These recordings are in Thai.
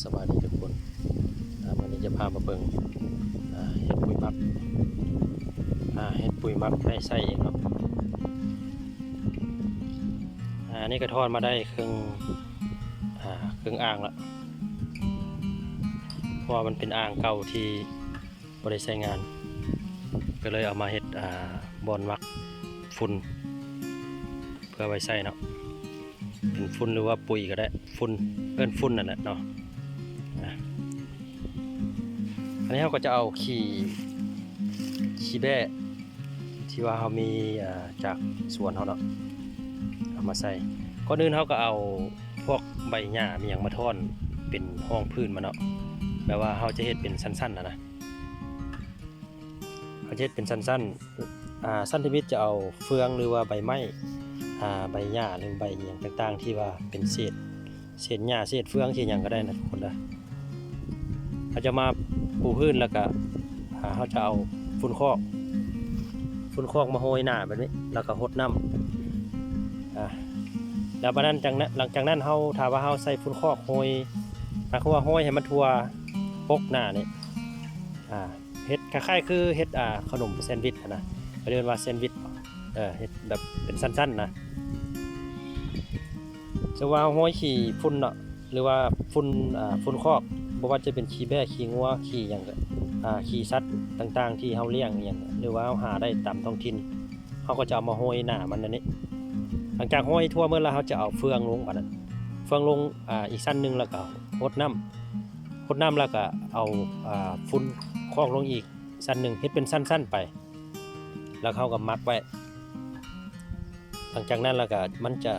สวัสดีทุกคนวันนี้จะพามาเบิ่งเห็ดปุ๋ยมักเห็ดปุ๋ยมักได้ใส่เองเนาะอ่าอันนี่ก็ทอดมาได้ครึ่งครึ่งอ่างละเพราะว่ามันเป็นอ่างเก่าที่บริใช้งาน ก็เลยเอามาเห็ดบอนมักฝุ่นเพื่อไว้ใส่เนาะ เป็นฝุ่นหรือว่าปุ๋ยก็ได้ฝุ่นเอิ้นฝุ่นนั่นแหละเนาะอันนี้เราก็จะเอาขี้ขี้แบ้ที่ว่าเขามีจากสวนเขาเนาะเอามาใส่ก่อนอื่นเขาก็เอาพวกใบหญ้ามีอย่างมาท่อนเป็นห้องพื้นมาเนาะแบบว่าเขาจะเฮ็ดเป็นสั้นๆนะนะเขาจะเฮ็ดเป็นสั้นๆอ่าสั้นที่มิตจะเอาเฟืองหรือว่าใบไม้ ใบหญ้าหรือใบอหย่างต่างๆ ที่ว่าเป็นเศษเศษหญ้าเศษเฟืองเศษหยังก็ได้นะทุกคนนะเขาจะมาปูพื้นแล้วก็เขาจะเอาฝุ่นคอกฝุ่นคอกมาโรยหน้าแบบนี้แล้วก็หดน้ำอ่าแล้วบัดนั้นจากนั้นหลังจากนั้นเขาถามว่าเขาใส่ฝุ่นคอกโรยหมายความว่าโรยให้มันทั่วปกหน้านี่เฮ็ดคล้ายๆคือเฮ็ดอ่าขนมแซนด์วิชนะเขาเรียกว่าแซนด์วิช ออเฮ็ดแบบเป็นสั้นๆนะจะว่าห้อยขี่ฝุ่นเนาะหรือว่าฝุ่นอ่าฝุ่นคอกบ่ว่าจะเป็นขี้แบ้ขี้งัวขี้หยังก็อ่าขี้สัตว์ต่างๆ ที่เฮาเลี้ยงอหย่างหรือว่าเฮาหาได้ตามท้องถิ่นเฮาก็จะเอามาห้อยหน้ามันนั่นนี่หลังจากห้อยทั่วเมื่อแล้วเฮาจะเอาเฟืองลงบัดนั้นเฟืองลงอ่าอีกสั้นหนึงแล้วก็หดน้ำหดน้ำแล้วก็เอาอ่าฝุ่นคอกลงอีกสั้นหนึงเฮ็ดเป็นสั้น ๆ ไป แล้วเขาก็มัดไว้ หลังจากนั้นแล้วก็มันจะ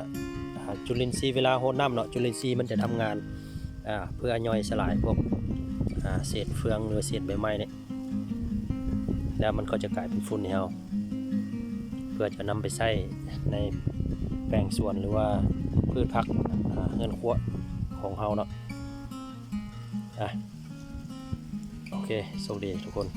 จุลินทรีย์เวลาโหดน้ำเนาะจุลินทรีย์มันจะทำงานเพื่อย่อยสลายพวกเศษเฟืองหรือเศษใบไม้เนี่ยแล้วมันก็จะกลายเป็นฝุ่นเราเพื่อจะนำไปใช้ในแปลงสวนหรือว่าพืชพักเงินครัวของเราเนาะอะโอเคสวัสดีทุกคน